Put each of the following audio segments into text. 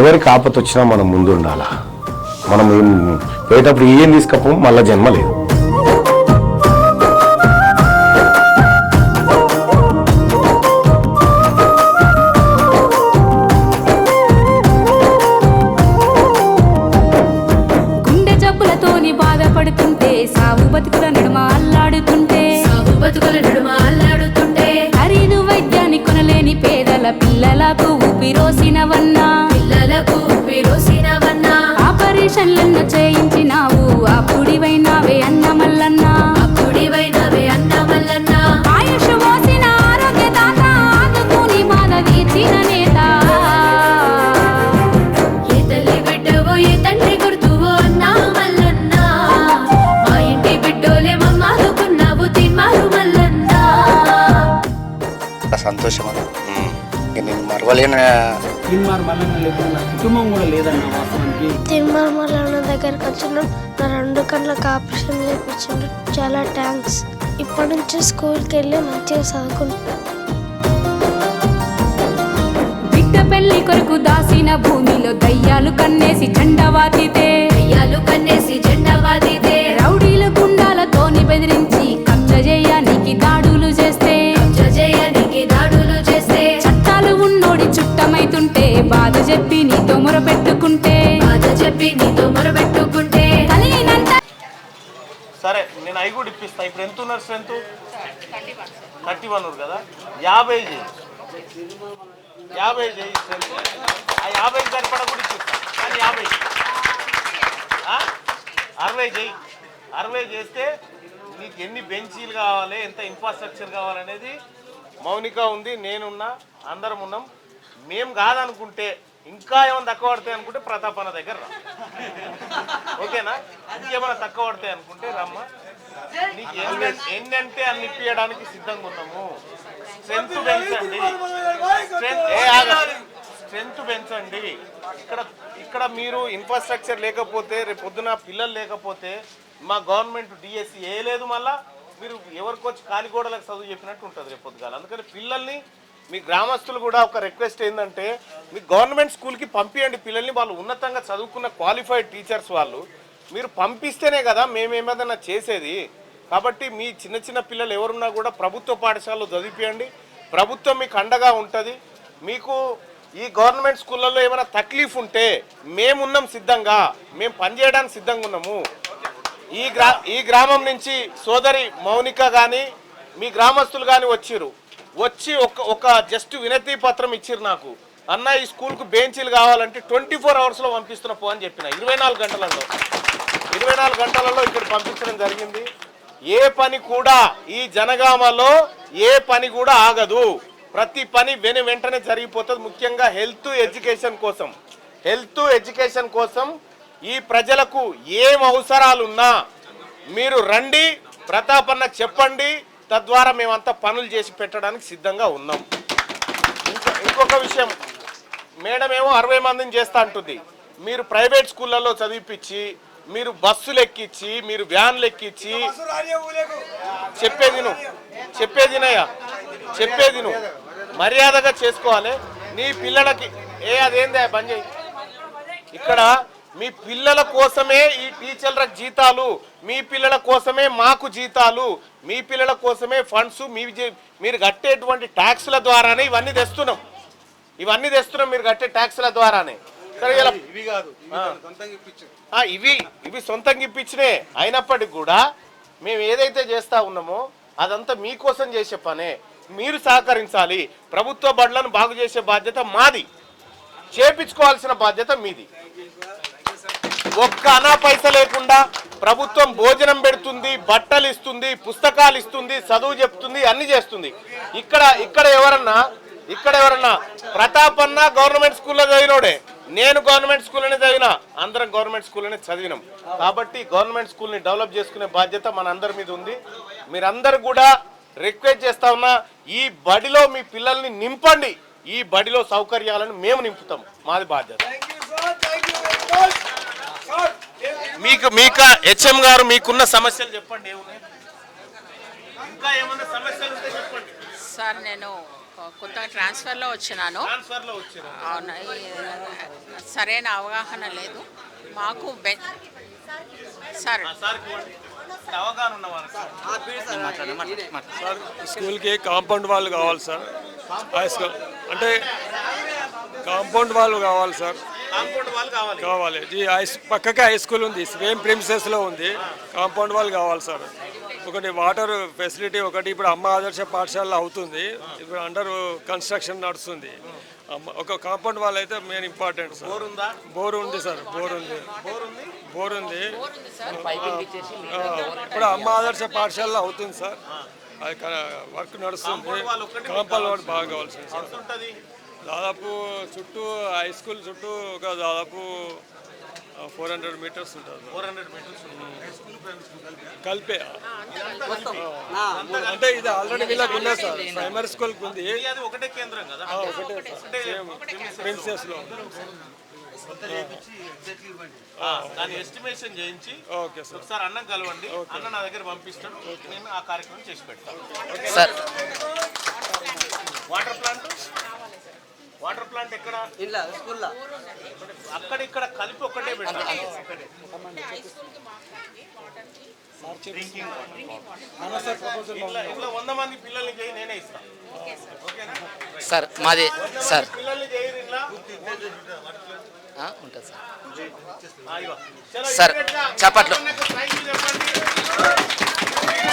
ఎవరికి ఆపత వచ్చినా మనం ముందు ఉండాలా మనం ఏం పోయేటప్పుడు ఏం తీసుకపోం మళ్ళీ జన్మ లేదు. ఆపరేషన్లను చేయించినావు అప్పుడివైనావే అన్న మల్లన్నా అప్పుడివైనవే అన్న మల్లన్న ఆయుష్ మోసిన ఆరోగ్య దాత ఆదుకుని బాధ తీర్చిన నేత. ఏ తల్లి బిడ్డవో ఏ తండ్రి గుర్తువో అన్నా మల్లన్న మా ఇంటి బిడ్డోలే మమ్మాదుకున్నావు తిమ్మారు మల్లన్న. సంతోషం నేను మరవలేని. తీన్మార్ మల్లన్న లేకుండా నా కుటుంబం కూడా లేదన్న వాస్తవానికి. తిరుమల దగ్గరకు వచ్చినాం నా రెండు కళ్ళకి ఆపరేషన్ చేయించిండు చాలా థ్యాంక్స్ ఇప్పటి నుంచి స్కూల్కి వెళ్ళి మంచిగా చదువుకుంటాం బిడ్డ పెళ్ళి కొరకు దాసిన భూమిలో దయ్యాలు కన్నేసి చండవాతితే అవి కూడా ఇప్పిస్తా. ఇప్పుడు ఎంత ఉన్నారు స్ట్రెంత్ థర్టీ వన్ ఉన్నారు కదా? యాభై చేయి. యాభై చేయి స్ట్రెంత్ ఆ యాభై సరిపడా కూడా ఇప్పిస్తా. కానీ యాభై? అరవై చేయి. అరవై చేస్తే నీకు ఎన్ని బెంచీలు కావాలి ఎంత ఇన్ఫ్రాస్ట్రక్చర్ కావాలనేది మౌనిక ఉంది నేనున్నా అందరం ఉన్నాం. మేము కాదనుకుంటే ఇంకా ఏమైనా తక్కువ పడతాయి అనుకుంటే ప్రతాప్ అన్న దగ్గర రా. ఓకేనా? ఇంకేమైనా తక్కువ పడతాయి అనుకుంటే రమ్మ. ఎన్నంటే అన్ని ఇప్పించడానికి సిద్ధంగా ఉన్నాము. స్ట్రెంత్ పెంచండి. స్ట్రెంత్ స్ట్రెంత్ పెంచండి. ఇక్కడ ఇక్కడ మీరు ఇన్ఫ్రాస్ట్రక్చర్ లేకపోతే రేపు పొద్దున పిల్లలు లేకపోతే మా గవర్నమెంట్ డిఎస్సి ఏ లేదు మళ్ళా మీరు ఎవరికి వచ్చి కాలిగోడలకు చదువు చెప్పినట్టు ఉంటుంది రేపు పొద్దుగాల. అందుకని పిల్లల్ని మీ గ్రామస్తులు కూడా ఒక రిక్వెస్ట్ ఏంటంటే మీ గవర్నమెంట్ స్కూల్కి పంపించండి పిల్లల్ని వాళ్ళు ఉన్నతంగా చదువుకున్న క్వాలిఫైడ్ టీచర్స్ వాళ్ళు. మీరు పంపిస్తేనే కదా మేమేమేదన్నా చేసేది. కాబట్టి మీ చిన్న చిన్న పిల్లలు ఎవరున్నా కూడా ప్రభుత్వ పాఠశాలలో చదివిపియండి. ప్రభుత్వం మీకు అండగా ఉంటుంది. మీకు ఈ గవర్నమెంట్ స్కూళ్ళల్లో ఏమైనా తక్లీఫ్ ఉంటే మేమున్నాం సిద్ధంగా. మేము పనిచేయడానికి సిద్ధంగా ఉన్నాము. ఈ గ్రా ఈ గ్రామం నుంచి సోదరి మౌనిక కానీ మీ గ్రామస్తులు కానీ వచ్చిర్రు. వచ్చి ఒక ఒక జస్ట్ వినతి పత్రం ఇచ్చిర్రు నాకు. అన్న ఈ స్కూల్కు బెంచీలు కావాలంటే ట్వంటీ ఫోర్ అవర్స్లో పంపిస్తున్న పో అని చెప్పిన. ఇరవై నాలుగు గంటలలో. ఇరవై నాలుగు గంటలలో ఇక్కడ పంపించడం జరిగింది. ఏ పని కూడా ఈ జనగామలో ఏ పని కూడా ఆగదు. ప్రతి పని వెను వెంటనే జరిగిపోతుంది. ముఖ్యంగా హెల్త్ ఎడ్యుకేషన్ కోసం. హెల్త్ ఎడ్యుకేషన్ కోసం ఈ ప్రజలకు ఏం అవసరాలున్నా మీరు రండి ప్రతాపన్న చెప్పండి. తద్వారా మేమంతా పనులు చేసి పెట్టడానికి సిద్ధంగా ఉన్నాం. ఇంకొక విషయం. మేడం ఏమో అరవై మందిని చేస్తా అంటుంది. మీరు ప్రైవేట్ స్కూళ్ళల్లో చదివిపించి మీరు బస్సులు ఎక్కించి మీరు వ్యాన్లు ఎక్కించి చెప్పేది నువ్వు. చెప్పేది నయ్యా. చెప్పేది నువ్వు. మర్యాదగా చేసుకోవాలి. నీ పిల్లలకి ఏ అదేందే బంద్ చేయి ఇక్కడ మీ పిల్లల కోసమే ఈ టీచర్ల జీతాలు మీ పిల్లల కోసమే మాకు జీతాలు మీ పిల్లల కోసమే ఫండ్స్ మీ మీరు కట్టేటువంటి ట్యాక్స్ల ద్వారానే ఇవన్నీ తెస్తున్నాం. ఇవన్నీ తెస్తున్నాం మీరు కట్టే ట్యాక్స్ల ద్వారానే. ఇవి ఇవి సొంతంగా ఇప్పించినే అయినప్పటికీ కూడా మేము ఏదైతే చేస్తా ఉన్నామో అదంతా మీకోసం చేసే పనే. మీరు సహకరించాలి. ప్రభుత్వ బడులను బాగు చేసే బాధ్యత మాది. చేపించుకోవాల్సిన బాధ్యత మీది. ఒక్క అనా పైస లేకుండా ప్రభుత్వం భోజనం పెడుతుంది బట్టలు ఇస్తుంది పుస్తకాలు ఇస్తుంది చదువు చెప్తుంది అన్ని చేస్తుంది. ఇక్కడ ఇక్కడ ఎవరన్నా ఇక్కడ ఎవరన్నా ప్రతాప్ అన్న గవర్నమెంట్ స్కూల్లో చదివినోడే. నేను గవర్నమెంట్ స్కూల్లోనే చదివినా. అందరం గవర్నమెంట్ స్కూల్లోనే చదివినాం. కాబట్టి గవర్నమెంట్ స్కూల్ని డెవలప్ చేసుకునే బాధ్యత మన అందరి మీద ఉంది. మీరందరూ కూడా రిక్వెస్ట్ చేస్తా ఉన్నా ఈ బడిలో మీ పిల్లల్ని నింపండి. ఈ బడిలో సౌకర్యాలను మేము నింపుతాం. మాది బాధ్యత. మీకు మీక హెచ్ఎం గారు మీకున్న సమస్యలు చెప్పండి ఏమున్నాయి? ఇంకా ఏమన్నా సమస్యలు ఉంటే చెప్పండి. సార్ నేను ఆ, కొత్తగా ట్రాన్స్ఫర్లో వచ్చినాను. ట్రాన్స్ఫర్లో వచ్చిన అవును సరైన అవగాహన లేదు. మాకు బె సార్. స్కూల్కి కాంపౌండ్ వాళ్ళు కావాలి సార్? హై స్కూల్ అంటే కాంపౌండ్ వాళ్ళు కావాలి సార్. కావాలి. కావాలి. ఈ హై పక్కకే హై స్కూల్ ఉంది సేమ్ ప్రిమిసెస్లో ఉంది. కాంపౌండ్ వాళ్ళు కావాలి సార్. ఒకటి వాటర్ ఫెసిలిటీ ఒకటి ఇప్పుడు అమ్మ ఆదర్శ పాఠశాల అవుతుంది. ఇప్పుడు అండర్ కన్స్ట్రక్షన్ నడుస్తుంది. ఒక కాంపౌండ్ వాళ్ళు అయితే మెయిన్ ఇంపార్టెంట్ సార్. బోర్ ఉందా? బోర్ ఉంది సార్ బోర్ ఉంది? బోర్ ఉంది? బోర్ ఉంది. ఆ, ఇప్పుడు అమ్మ ఆదర్శ పాఠశాల అవుతుంది సార్. అది వర్క్ నడుస్తుంది. కాంపౌండ్ వాళ్ళు బాగా కావాల్సింది సార్. దాదాపు చుట్టూ హై స్కూల్ చుట్టూ ఒక దాదాపు ఫోర్ హండ్రెడ్ మీటర్స్ ఉంటుంది. ఫోర్ హండ్రెడ్ మీటర్స్ కలిపే? ఆ. అంటే ఇది ఆల్రెడీ వీళ్ళకి ఉన్నది సార్. ప్రైమరీ స్కూల్కి ఉంది. అది ఒకటే కేంద్రం కదా? ఒకటే దాని ఎస్టిమేషన్ చేయించి ఓకే సార్. ఒకసారి అన్నం కలవండి. అన్న నా దగ్గర పంపిస్తాడు. నేను ఆ కార్యక్రమం చేసి పెడతాను. Sir. Water plant water plant ఎక్కడ? అక్కడ ఇక్కడ కలిపి ఒకటే ఇంట్లో వంద మంది పిల్లల్ని చేయి నేనే ఇస్తాను సార్. మాది సార్. ఉంటుంది సార్. సార్, చప్పట్లు.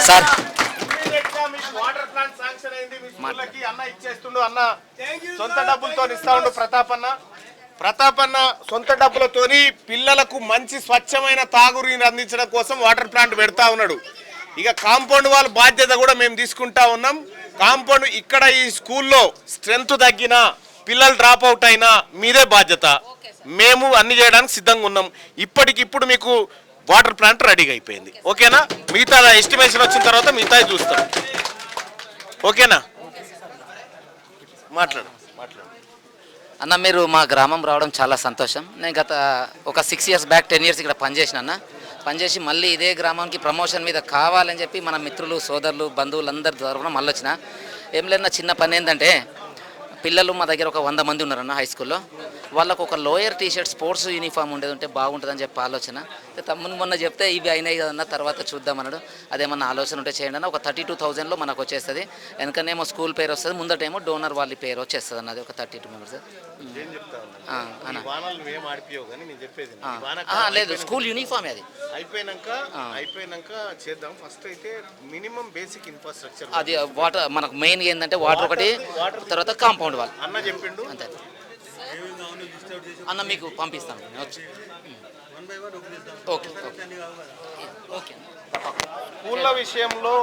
సార్ వాటర్ ప్లాంట్ శాంక్షన్ అయింది. మీ స్కూళ్ళకి అన్న ఇచ్చేస్తుండు అన్న సొంత డబ్బులతో ఇస్తా ఉండు ప్రతాప్ అన్న. ప్రతాప్ అన్న సొంత డబ్బులతోని పిల్లలకు మంచి స్వచ్ఛమైన తాగునీరు అందించడం కోసం వాటర్ ప్లాంట్ పెడతా ఉన్నాడు. ఇక కాంపౌండ్ వాళ్ళ బాధ్యత కూడా మేము తీసుకుంటా ఉన్నాం. కాంపౌండ్ ఇక్కడ ఈ స్కూల్లో స్ట్రెంత్ తగ్గినా పిల్లలు డ్రాప్ అవుట్ అయినా మీదే బాధ్యత. మేము అన్ని చేయడానికి సిద్ధంగా ఉన్నాం. ఇప్పటికిప్పుడు మీకు వాటర్ ప్లాంట్ రెడీగా అయిపోయింది. ఓకేనా? మిగతా ఎస్టిమేషన్ వచ్చిన తర్వాత మిగతా చూస్తాం. ఓకేనా? మాట్లాడు మాట్లాడు. అన్న మీరు మా గ్రామం రావడం చాలా సంతోషం. నేను గత ఒక six years back ten years ఇక్కడ పనిచేసిన అన్న. పనిచేసి మళ్ళీ ఇదే గ్రామానికి ప్రమోషన్ మీద కావాలని చెప్పి మన మిత్రులు సోదరులు బంధువులందరి తరఫున మళ్ళీ వచ్చిన. ఏం లేదన్న చిన్న పని ఏంటంటే పిల్లలు మా దగ్గర ఒక వంద మంది ఉన్నారన్న హై స్కూల్లో వాళ్ళకు ఒక lower T shirt sports uniform ఉండేది ఉంటే బాగుంటుందని చెప్పి ఆలోచన. తమ్ముని మొన్న చెప్తే ఇవి అయినాయి కదన్న తర్వాత చూద్దాం అన్నాడు. అదేమన్నా ఆలోచన ఉంటే చేయండి అన్న. ఒక థర్టీ టూ థౌజండ్లో మనకు వచ్చేస్తుంది. వెనకనేమో స్కూల్ పేరు వస్తుంది ముందటేమో డోనర్ వాళ్ళ పేరు వచ్చేస్తుంది అన్నది ఒక థర్టీ టూ మెంబర్స్ లేదు స్కూల్ యూనిఫామ్ అది. అయిపోయినాక అయిపోయినాక చేద్దాం. ఫస్ట్ అయితే మినిమం బేసిక్ ఇన్ఫ్రాస్ట్రక్చర్ అది వాటర్ మనకు మెయిన్ ఏంటంటే వాటర్ ఒకటి తర్వాత కాంపౌండ్ వాల్ అన్న చెప్పిండు. అంతే. అన్న మీకు పంపిస్తాను. వచ్చి ఓకే ఓకే. ఓకే స్కూళ్ళ విషయంలో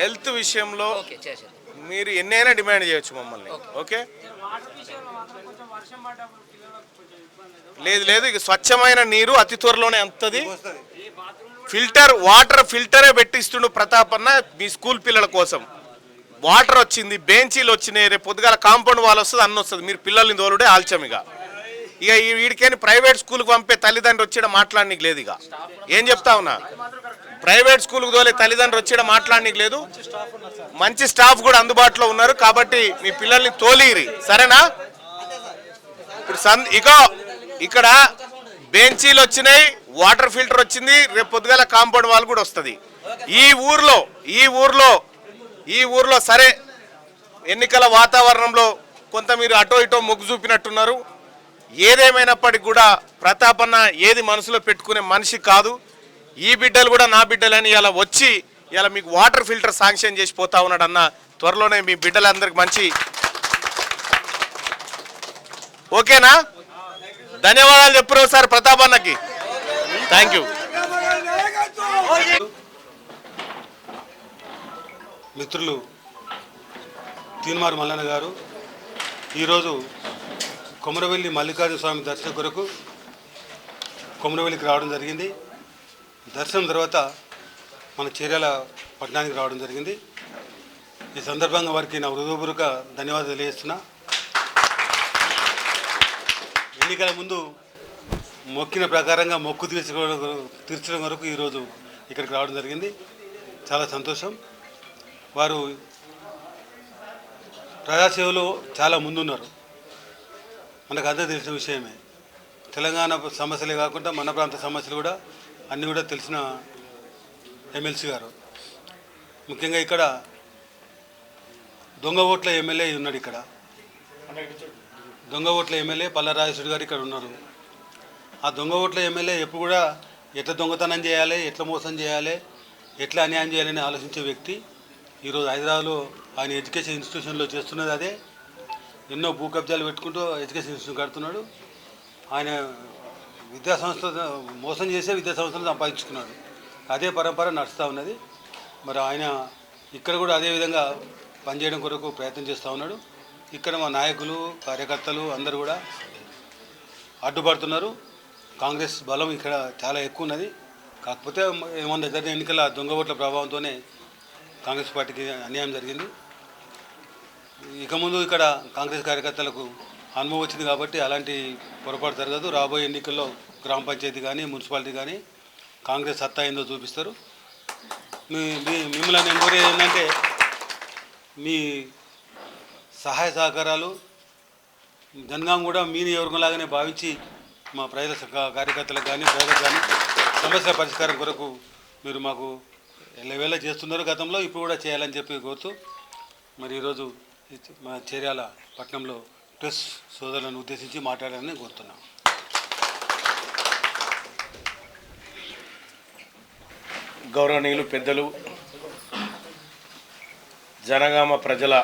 హెల్త్ విషయంలో మీరు ఎన్నైనా డిమాండ్ చేయొచ్చు మమ్మల్ని. ఓకే. లేదు లేదు ఇక స్వచ్ఛమైన నీరు అతి త్వరలోనే అంతది. ఫిల్టర్ వాటర్ ఫిల్టరే పెట్టిస్తుండు ప్రతాప్ అన్న మీ స్కూల్ పిల్లల కోసం. వాటర్ వచ్చింది బెంచీలు వచ్చినాయి రేపు పొద్దుగాల కాంపౌండ్ వాల్ వస్తుంది అన్న వస్తుంది. మీరు పిల్లల్ని తోలుడే ఆల్చమిగా ఇక. ఇక ఈ వీడికేని ప్రైవేట్ స్కూల్కి పంపే తల్లిదండ్రులు వచ్చి మాట్లాడడానికి లేదు ఇక. ఏం చెప్తా ఉన్నా? ప్రైవేట్ స్కూల్కి తోలే తల్లిదండ్రులు వచ్చి మాట్లాడడానికి లేదు. మంచి స్టాఫ్ కూడా అందుబాటులో ఉన్నారు కాబట్టి మీ పిల్లల్ని తోలిరి. సరేనా? ఇప్పుడు సన్ ఇక ఇక్కడ బెంచీలు వచ్చినాయి వాటర్ ఫిల్టర్ వచ్చింది రేపు పొద్దుగాల కాంపౌండ్ వాల్ కూడా వస్తుంది. ఈ ఊర్లో ఈ ఊర్లో ఈ ఊర్లో సరే ఎన్నికల వాతావరణంలో కొంత మీరు అటో ఇటో మొగ్గు చూపినట్టున్నారు. ఏదేమైనప్పటికీ కూడా ప్రతాపన్న ఏది మనసులో పెట్టుకునే మనిషి కాదు. ఈ బిడ్డలు కూడా నా బిడ్డలని ఇలా వచ్చి ఇలా మీకు వాటర్ ఫిల్టర్ శాంక్షన్ చేసి పోతా ఉన్నాడు అన్న త్వరలోనే మీ బిడ్డలందరికి మంచి ఓకేనా? ధన్యవాదాలు చెప్పరు సార్ ప్రతాప్ అన్నకి థ్యాంక్ యూ. మిత్రులు తీన్మారు మల్లన్న గారు ఈరోజు కొమరవెల్లి మల్లికార్జున స్వామి దర్శనం కొరకు కొమరవెల్లికి రావడం జరిగింది. దర్శనం తర్వాత మన చర్యల పట్టణానికి రావడం జరిగింది. ఈ సందర్భంగా వారికి నా హృదయపూర్వక ధన్యవాదాలు తెలియజేస్తున్నా. ఎన్నికల ముందు మొక్కిన ప్రకారంగా మొక్కు తీర్చుకోవడం తీర్చడం వరకు ఈరోజు ఇక్కడికి రావడం జరిగింది. చాలా సంతోషం. వారు ప్రజాసేవలో చాలా ముందున్నారు. మనకు అంతా తెలిసిన విషయమే. తెలంగాణ సమస్యలే కాకుండా మన ప్రాంత సమస్యలు కూడా అన్నీ కూడా తెలిసిన ఎమ్మెల్సీ గారు. ముఖ్యంగా ఇక్కడ దొంగ ఓట్ల ఎమ్మెల్యే ఉన్నాడు ఇక్కడ. దొంగ ఓట్ల ఎమ్మెల్యే పల్లరాజేశ్వరి గారు ఇక్కడ ఉన్నారు. ఆ దొంగ ఓట్ల ఎమ్మెల్యే ఎప్పుడు కూడా ఎట్లా దొంగతనం చేయాలి ఎట్లా మోసం చేయాలి ఎట్లా అన్యాయం చేయాలని ఆలోచించే వ్యక్తి ఈరోజు హైదరాబాద్లో ఆయన ఎడ్యుకేషన్ ఇన్స్టిట్యూషన్లో చేస్తున్నది అదే. ఎన్నో భూ కబ్జాలు పెట్టుకుంటూ ఎడ్యుకేషన్ ఇన్స్టిట్యూషన్ కడుతున్నాడు. ఆయన విద్యా సంస్థ మోసం చేసే విద్యా సంస్థలు సంపాదించుకున్నాడు. అదే పరంపర నడుస్తూ ఉన్నది. మరి ఆయన ఇక్కడ కూడా అదే విధంగా పనిచేయడం కొరకు ప్రయత్నం చేస్తూ ఉన్నాడు. ఇక్కడ మా నాయకులు కార్యకర్తలు అందరూ కూడా అడ్డుపడుతున్నారు. కాంగ్రెస్ బలం ఇక్కడ చాలా ఎక్కువ ఉన్నది. కాకపోతే ఏమన్నా ఇద్దరు ఎన్నికల దొంగ ఓట్ల ప్రభావంతోనే కాంగ్రెస్ పార్టీకి అన్యాయం జరిగింది. ఇక ముందు ఇక్కడ కాంగ్రెస్ కార్యకర్తలకు అనుభవం వచ్చింది కాబట్టి అలాంటి పొరపాటు జరగదు. రాబోయే ఎన్నికల్లో గ్రామ పంచాయతీ కానీ మున్సిపాలిటీ కానీ కాంగ్రెస్ సత్తా ఏందో చూపిస్తారు. మీ మీ మిమ్మల్ని నేను కోరేది ఏంటంటే మీ సహాయ సహకారాలు జనగాం కూడా మీ నియోజకవర్గంలాగానే భావించి మా ప్రజల కార్యకర్తలకు కానీ ప్రజలకు కానీ సమస్య పరిష్కారం కొరకు మీరు మాకు ఎల్లవేళ చేస్తున్నారు గతంలో ఇప్పుడు కూడా చేయాలని చెప్పి కోరుతూ మరి ఈరోజు మా చర్యాల పట్టణంలో ప్రెస్ సోదరులను ఉద్దేశించి మాట్లాడాలని కోరుతున్నాం. గౌరవనీయులు పెద్దలు జనగామ ప్రజల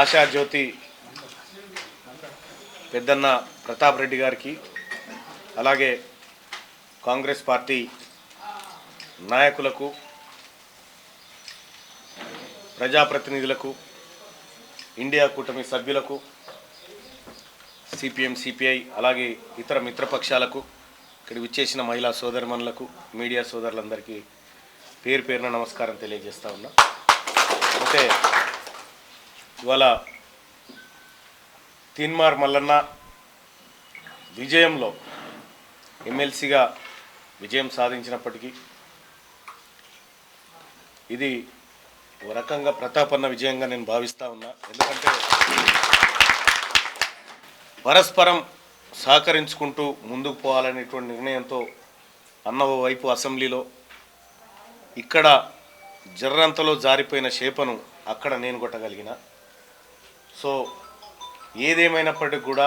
ఆశాజ్యోతి పెద్దన్న ప్రతాప్ రెడ్డి గారికి అలాగే కాంగ్రెస్ పార్టీ నాయకులకు ప్రజాప్రతినిధులకు ఇండియా కూటమి సభ్యులకు సిపిఎం సిపిఐ అలాగే ఇతర మిత్రపక్షాలకు ఇక్కడ విచ్చేసిన మహిళా సోదరిమణులకు మీడియా సోదరులందరికీ పేరు పేరున నమస్కారం తెలియజేస్తా ఉన్నా. అయితే ఇవాళ తీన్మార్ మల్లన్న విజయంలో ఎమ్మెల్సీగా విజయం సాధించినప్పటికీ ఇది ఓ రకంగా ప్రతాపన్న విజయంగా నేను భావిస్తా ఉన్నా. ఎందుకంటే పరస్పరం సహకరించుకుంటూ ముందుకు పోవాలనేటువంటి నిర్ణయంతో అన్న వైపు అసెంబ్లీలో ఇక్కడ జర్రంతలో జారిపోయిన షేపను అక్కడ నేను కొట్టగలిగిన. సో ఏదేమైనప్పటికీ కూడా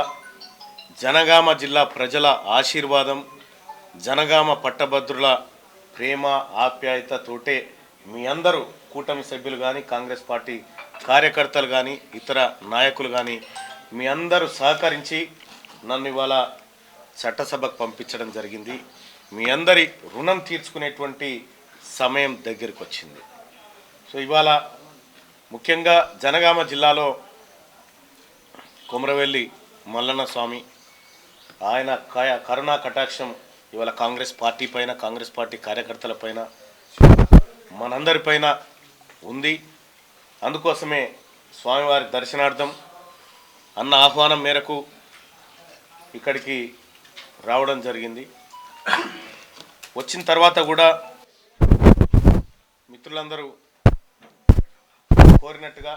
జనగామ జిల్లా ప్రజల ఆశీర్వాదం జనగామ పట్టభద్రుల ప్రేమ ఆప్యాయతతోటే మీ అందరూ కూటమి సభ్యులు కానీ కాంగ్రెస్ పార్టీ కార్యకర్తలు కానీ ఇతర నాయకులు కానీ మీ అందరూ సహకరించి నన్ను ఇవాళ చట్టసభకు పంపించడం జరిగింది. మీ అందరి రుణం తీర్చుకునేటువంటి సమయం దగ్గరికి వచ్చింది సో ఇవాళ ముఖ్యంగా జనగామ జిల్లాలో కుమరవెల్లి మల్లన్న స్వామి ఆయన కరుణా కటాక్షం ఇవాళ కాంగ్రెస్ పార్టీ పైన కాంగ్రెస్ పార్టీ కార్యకర్తల పైన మనందరిపైన ఉంది. అందుకోసమే స్వామివారి దర్శనార్థం అన్న ఆహ్వానం మేరకు ఇక్కడికి రావడం జరిగింది. వచ్చిన తర్వాత కూడా మిత్రులందరూ కోరినట్టుగా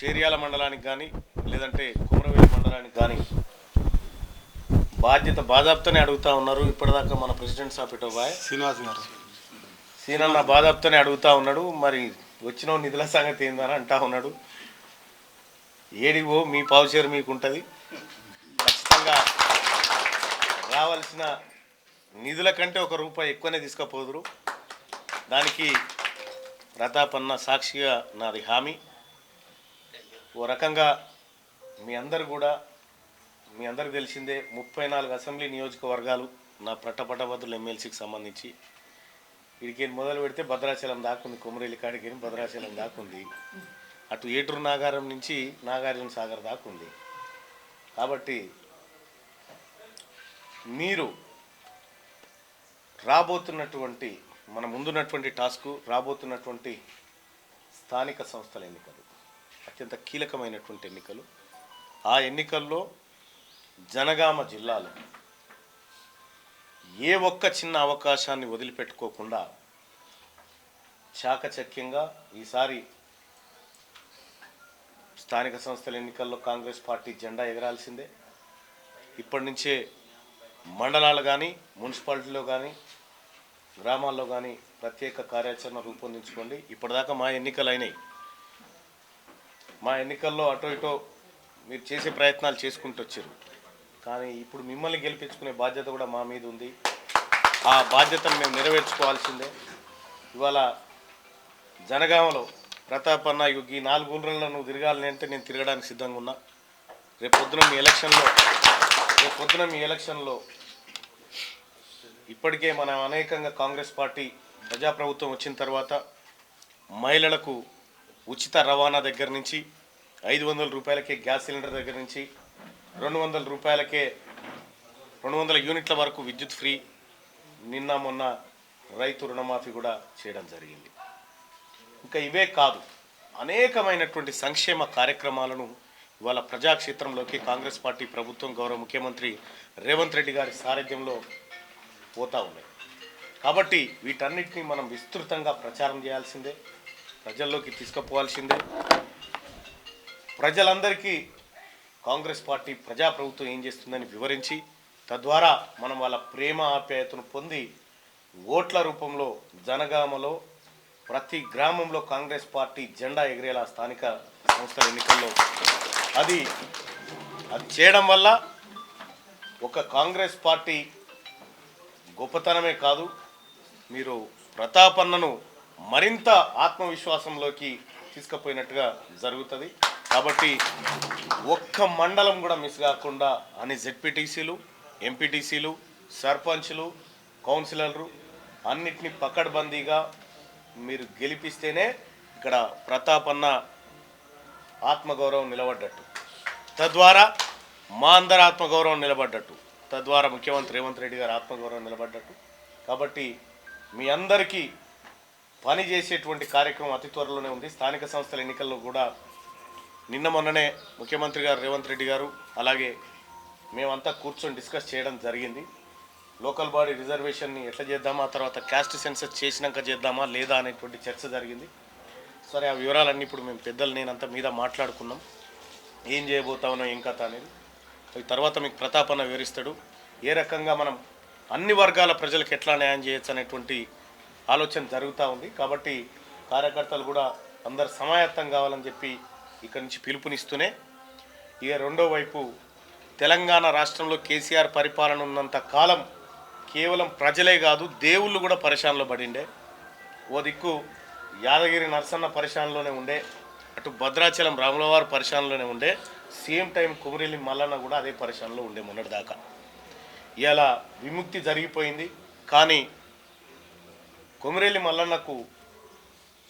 చేర్యాల మండలానికి కానీ లేదంటే కుమరవేలి మండలానికి కానీ బాధ్యత బాధాప్తోనే అడుగుతా ఉన్నారు. ఇప్పటిదాకా మన ప్రెసిడెంట్ సాప్ ఇటో బాయ్. శ్రీనివాస్ గారు. సీనన్న బాధాప్తోనే అడుగుతా ఉన్నాడు. మరి వచ్చిన నిధుల సంగతి ఏందని అంటా ఉన్నాడు. ఏడివో మీ పావుచేరు మీకు ఉంటుంది ఖచ్చితంగా రావాల్సిన నిధుల కంటే ఒక రూపాయి ఎక్కువనే తీసుకుపోదురు. దానికి ప్రతాప్ అన్న సాక్షిగా నాది హామీ. ఓ రకంగా మీ అందరు కూడా మీ అందరికి తెలిసిందే ముప్పై నాలుగు అసెంబ్లీ నియోజకవర్గాలు నా పట్టపట్టభద్రుల ఎమ్మెల్సీకి సంబంధించి. వీడికి మొదలు పెడితే భద్రాచలం దాకుంది కొమరేలి కాడికి భద్రాచలం దాకుంది అటు ఏటూరు నాగారం నుంచి నాగార్జున సాగర్ దాకుంది కాబట్టి మీరు రాబోతున్నటువంటి మన ముందున్నటువంటి టాస్క్ రాబోతున్నటువంటి స్థానిక సంస్థల ఎన్నికలు అత్యంత కీలకమైనటువంటి ఎన్నికలు. ఆ ఎన్నికల్లో జనగామ జిల్లాలో ఏ ఒక్క చిన్న అవకాశాన్ని వదిలిపెట్టుకోకుండా చాకచక్యంగా ఈసారి స్థానిక సంస్థల ఎన్నికల్లో కాంగ్రెస్ పార్టీ జెండా ఎగరాల్సిందే. ఇప్పటి నుంచే మండలాలు కానీ మున్సిపాలిటీలో కానీ గ్రామాల్లో కానీ ప్రత్యేక కార్యాచరణ రూపొందించుకోండి. ఇప్పటిదాకా మా ఎన్నికలు అయినాయి. మా ఎన్నికల్లో అటో ఇటో మీరు చేసే ప్రయత్నాలు చేసుకుంటూ వచ్చారు. కానీ ఇప్పుడు మిమ్మల్ని గెలిపించుకునే బాధ్యత కూడా మా మీద ఉంది. ఆ బాధ్యతను మేము నెరవేర్చుకోవాల్సిందే. ఇవాళ జనగామలో ప్రతాపన్న ఇగో ఈ నాలుగు ఊళ్ళలో నువ్వు తిరగాలని అంటే నేను తిరగడానికి సిద్ధంగా ఉన్నా. రేపు పొద్దున మీ ఎలక్షన్లో రేపు పొద్దున మీ ఎలక్షన్లో ఇప్పటికే మనం అనేకంగా కాంగ్రెస్ పార్టీ ప్రజాప్రభుత్వం వచ్చిన తర్వాత మహిళలకు ఉచిత రవాణా దగ్గర నుంచి ఐదు వందల రూపాయలకే గ్యాస్ సిలిండర్ దగ్గర నుంచి రెండు వందల రూపాయలకే రెండు వందల యూనిట్ల వరకు విద్యుత్ ఫ్రీ. నిన్న మొన్న రైతు రుణమాఫీ కూడా చేయడం జరిగింది. ఇంకా ఇవే కాదు అనేకమైనటువంటి సంక్షేమ కార్యక్రమాలను ఇవాళ ప్రజాక్షేత్రంలోకి కాంగ్రెస్ పార్టీ ప్రభుత్వం గౌరవ ముఖ్యమంత్రి రేవంత్ రెడ్డి గారి సారథ్యంలో పోతా ఉన్నాయి. కాబట్టి వీటన్నిటిని మనం విస్తృతంగా ప్రచారం చేయాల్సిందే ప్రజల్లోకి తీసుకుపోవాల్సిందే. ప్రజలందరికీ కాంగ్రెస్ పార్టీ ప్రజాప్రభుత్వం ఏం చేస్తుందని వివరించి తద్వారా మనం వాళ్ళ ప్రేమ ఆప్యాయతను పొంది ఓట్ల రూపంలో జనగామలో ప్రతి గ్రామంలో కాంగ్రెస్ పార్టీ జెండా ఎగిరేలా స్థానిక సంస్థల ఎన్నికల్లో. అది అది చేయడం వల్ల ఒక కాంగ్రెస్ పార్టీ గొప్పతనమే కాదు మీరు ప్రతాపన్నను మరింత ఆత్మవిశ్వాసంలోకి తీసుకుపోయినట్టుగా జరుగుతుంది. కాబట్టి ఒక్క మండలం కూడా మిస్ కాకుండా అన్ని జెడ్పీటీసీలు ఎంపీటీసీలు సర్పంచ్లు కౌన్సిలర్లు అన్నిటినీ పకడ్బందీగా మీరు గెలిపిస్తేనే ఇక్కడ ప్రతాపన్న ఆత్మగౌరవం నిలబడ్డట్టు. తద్వారా మా అందరి ఆత్మగౌరవం నిలబడ్డట్టు. తద్వారా ముఖ్యమంత్రి రేవంత్ రెడ్డి గారి ఆత్మగౌరవం నిలబడ్డట్టు. కాబట్టి మీ అందరికీ పని చేసేటువంటి కార్యక్రమం అతి త్వరలోనే ఉంది. స్థానిక సంస్థల ఎన్నికల్లో కూడా నిన్న మొన్ననే ముఖ్యమంత్రి గారు రేవంత్ రెడ్డి గారు అలాగే మేమంతా కూర్చొని డిస్కస్ చేయడం జరిగింది. లోకల్ బాడీ రిజర్వేషన్ని ఎట్లా చేద్దామా తర్వాత క్యాస్ట్ సెన్సస్ చేసినాక చేద్దామా లేదా అనేటువంటి చర్చ జరిగింది. సరే ఆ వివరాలన్నీ ఇప్పుడు మేము పెద్దలు నేనంతా మీద మాట్లాడుకున్నాం. ఏం చేయబోతామనో ఏం కథ అనేది. అవి తర్వాత మీకు ప్రతాపన్న వివరిస్తాడు. ఏ రకంగా మనం అన్ని వర్గాల ప్రజలకు ఎట్లా న్యాయం చేయొచ్చు అనేటువంటి ఆలోచన జరుగుతూ ఉంది. కాబట్టి కార్యకర్తలు కూడా అందరు సమాయత్తం కావాలని చెప్పి ఇక్కడి నుంచి పిలుపునిస్తూనే ఇక రెండో వైపు తెలంగాణ రాష్ట్రంలో కేసీఆర్ పరిపాలన ఉన్నంత కాలం కేవలం ప్రజలే కాదు దేవుళ్ళు కూడా పరిశానలో పడిండే. ఓ దిక్కు యాదగిరి నరసన్న పరిశానలోనే ఉండే అటు భద్రాచలం రాములవారు పరిశానలోనే ఉండే సేమ్ టైం కుమరెల్లి మల్లన్న కూడా అదే పరిశానలో ఉండే మొన్నటిదాకా. ఇలా విముక్తి జరిగిపోయింది కానీ కొమిరెల్లి మల్లన్నకు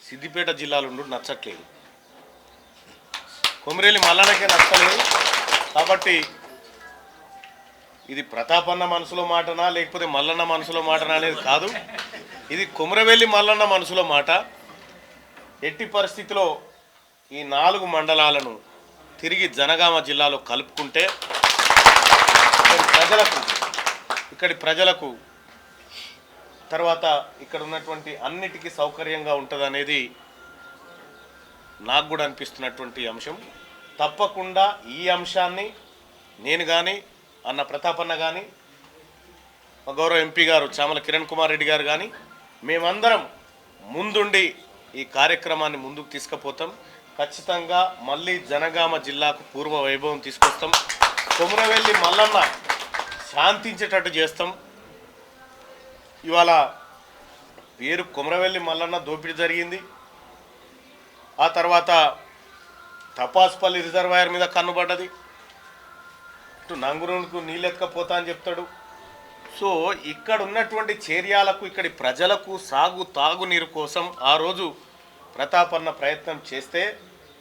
సిద్దిపేట జిల్లాలో నచ్చట్లేదు. కొమిరెల్లి మల్లన్నకే నచ్చలేదు. కాబట్టి ఇది ప్రతాపన్న మనసులో మాటనా లేకపోతే మల్లన్న మనసులో మాటనా అనేది కాదు. ఇది కుమరవెల్లి మల్లన్న మనసులో మాట. ఎట్టి పరిస్థితిలో ఈ నాలుగు మండలాలను తిరిగి జనగామ జిల్లాలో కలుపుకుంటే ఇక్కడి ప్రజలకు ఇక్కడి ప్రజలకు తర్వాత ఇక్కడ ఉన్నటువంటి అన్నిటికీ సౌకర్యంగా ఉంటుంది అనేది నాకు కూడా అనిపిస్తున్నటువంటి అంశం. తప్పకుండా ఈ అంశాన్ని నేను కానీ అన్న ప్రతాపన్న కానీ గౌరవ ఎంపీ గారు చామల కిరణ్ కుమార్ రెడ్డి గారు కానీ మేమందరం ముందుండి ఈ కార్యక్రమాన్ని ముందుకు తీసుకుపోతాం. ఖచ్చితంగా మళ్ళీ జనగామ జిల్లాకు పూర్వ వైభవం తీసుకొస్తాం. కొమురవెల్లి మల్లన్న శాంతించేటట్టు చేస్తాం. ఇవాళ పేరు కొమరవెల్లి మల్లన్న దోపిడీ జరిగింది. ఆ తర్వాత తపాసుపల్లి రిజర్వాయర్ మీద కన్నుబడ్డది ఇటు నంగురుకు నీళ్ళెత్తకపోతా అని చెప్తాడు. సో ఇక్కడ ఉన్నటువంటి చేర్యాలకు ఇక్కడి ప్రజలకు సాగు తాగునీరు కోసం ఆ రోజు ప్రతాపన్న ప్రయత్నం చేస్తే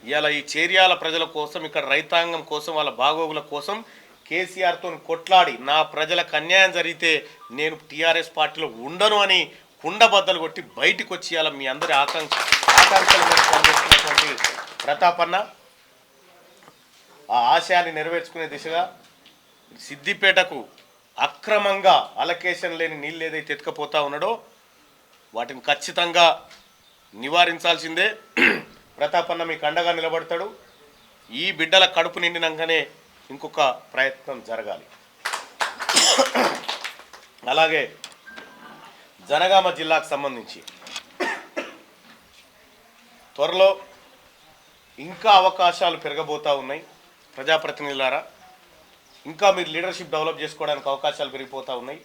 ఇలా ఈ చేర్యాల ప్రజల కోసం ఇక్కడ రైతాంగం కోసం వాళ్ళ బాగోగుల కోసం కేసీఆర్తో కొట్లాడి నా ప్రజలకు అన్యాయం జరిగితే నేను టీఆర్ఎస్ పార్టీలో ఉండను అని కుండబద్దలు కొట్టి బయటకు వచ్చి మీ అందరి ఆకాంక్ష. ఆకాంక్షల మీద పనిచేస్తున్నటువంటి ప్రతాపన్న ఆ ఆశయాన్ని నెరవేర్చుకునే దిశగా సిద్దిపేటకు అక్రమంగా అలకేషన్ లేని నీళ్ళు ఏదైతే ఎత్తుకపోతా ఉన్నాడో వాటిని ఖచ్చితంగా నివారించాల్సిందే. ప్రతాపన్న మీకు అండగా నిలబడతాడు. ఈ బిడ్డల కడుపు నిండినాకనే ఇంకొక ప్రయత్నం జరగాలి. అలాగే జనగామ జిల్లాకు సంబంధించి త్వరలో ఇంకా అవకాశాలు పెరగబోతూ ఉన్నాయి. ప్రజాప్రతినిధులారా ఇంకా మీరు లీడర్షిప్ డెవలప్ చేసుకోవడానికి అవకాశాలు పెరిగిపోతూ ఉన్నాయి.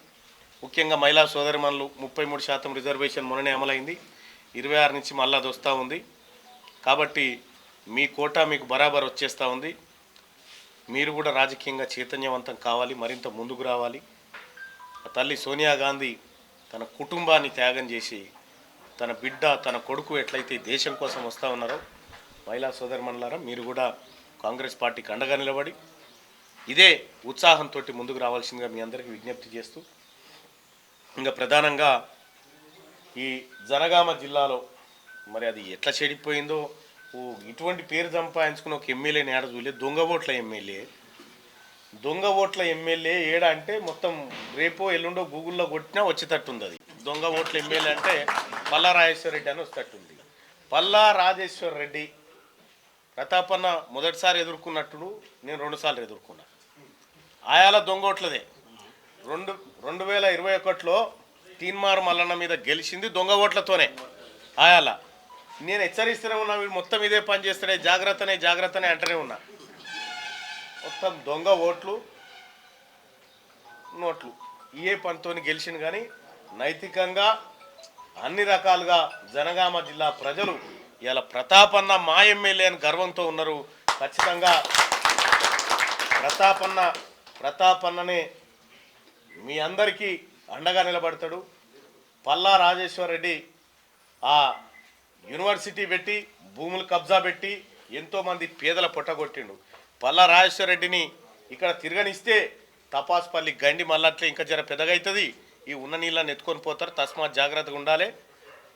ముఖ్యంగా మహిళా సోదరిమణులు ముప్పై మూడు శాతం రిజర్వేషన్ మొన్ననే అమలైంది. ఇరవై ఆరు నుంచి మళ్ళీ అది వస్తూ ఉంది. కాబట్టి మీ కోటా మీకు బరాబర్ వచ్చేస్తూ ఉంది. మీరు కూడా రాజకీయంగా చైతన్యవంతం కావాలి మరింత ముందుకు రావాలి. ఆ తల్లి సోనియా గాంధీ తన కుటుంబాన్ని త్యాగం చేసి తన బిడ్డ తన కొడుకు ఎట్లయితే దేశం కోసం వస్తూ ఉన్నారో మహిళా సోదరిమణులారా మీరు కూడా కాంగ్రెస్ పార్టీకి అండగా నిలబడి ఇదే ఉత్సాహంతో ముందుకు రావాల్సిందిగా మీ అందరికీ విజ్ఞప్తి చేస్తూ ఇంకా ప్రధానంగా ఈ జనగామ జిల్లాలో మరి అది ఎట్లా చెడిపోయిందో ఇటువంటి పేరు సంపాదించుకున్న ఒక ఎమ్మెల్యేని ఏడ చూడలేదు దొంగ ఓట్ల ఎమ్మెల్యే. దొంగ ఓట్ల ఎమ్మెల్యే ఏడ అంటే మొత్తం రేపో ఎల్లుండో గూగుల్లో కొట్టినా వచ్చేటట్టుంది అది. దొంగ ఓట్ల ఎమ్మెల్యే అంటే పల్లా రాజేశ్వర రెడ్డి అని వచ్చేటట్టుంది పల్లా రాజేశ్వర రెడ్డి ప్రతాపన్న మొదటిసారి ఎదుర్కొన్నట్టుడు నేను రెండుసార్లు ఎదుర్కొన్నా. ఆయాల దొంగ ఓట్లదే. రెండు రెండు వేల ఇరవై ఒకటిలో తీన్మార్ మల్లన్న మీద గెలిచింది దొంగ ఓట్లతోనే ఆయాల. నేను హెచ్చరిస్తూనే ఉన్నా వీడు మొత్తం ఇదే పని చేస్తాడే జాగ్రత్తనే జాగ్రత్తనే అంటూనే ఉన్నా. మొత్తం దొంగ ఓట్లు నోట్లు. ఏ పనితోని గెలిచింది కానీ నైతికంగా అన్ని రకాలుగా జనగామ జిల్లా ప్రజలు ఇలా ప్రతాపన్న మా ఎమ్మెల్యే అని గర్వంతో ఉన్నారు. ఖచ్చితంగా ప్రతాపన్న ప్రతాపన్ననే మీ అందరికీ అండగా నిలబడతాడు. పల్లా రాజేశ్వర్ రెడ్డి ఆ యూనివర్సిటీ పెట్టి భూములు కబ్జా పెట్టి ఎంతోమంది పేదల పొట్టగొట్టిండు. పల్లా రాజేశ్వర్ రెడ్డిని ఇక్కడ తిరగనిస్తే తపాస్పల్లి గండి మళ్ళట్లే ఇంకా జర పెద్దగవుతుంది ఈ ఉన్న నీళ్ళని ఎత్తుకొని పోతారు. తస్మాత్ జాగ్రత్తగా ఉండాలి.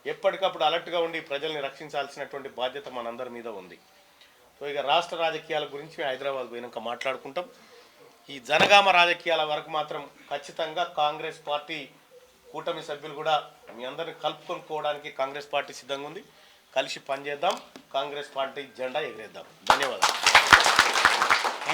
ఎప్పటికప్పుడు అలర్ట్గా ఉండి ప్రజల్ని రక్షించాల్సినటువంటి బాధ్యత మనందరి మీద ఉంది. సో ఇక రాష్ట్ర రాజకీయాల గురించి హైదరాబాద్ పోయినాక మాట్లాడుకుంటాం. ఈ జనగామ రాజకీయాల వరకు మాత్రం ఖచ్చితంగా కాంగ్రెస్ పార్టీ కూటమి సభ్యులు కూడా మీ అందరిని కలుపుకొనుకోవడానికి కాంగ్రెస్ పార్టీ సిద్ధంగా ఉంది. కలిసి పనిచేద్దాం. కాంగ్రెస్ పార్టీ జెండా ఎగిరేద్దాం. ధన్యవాదాలు.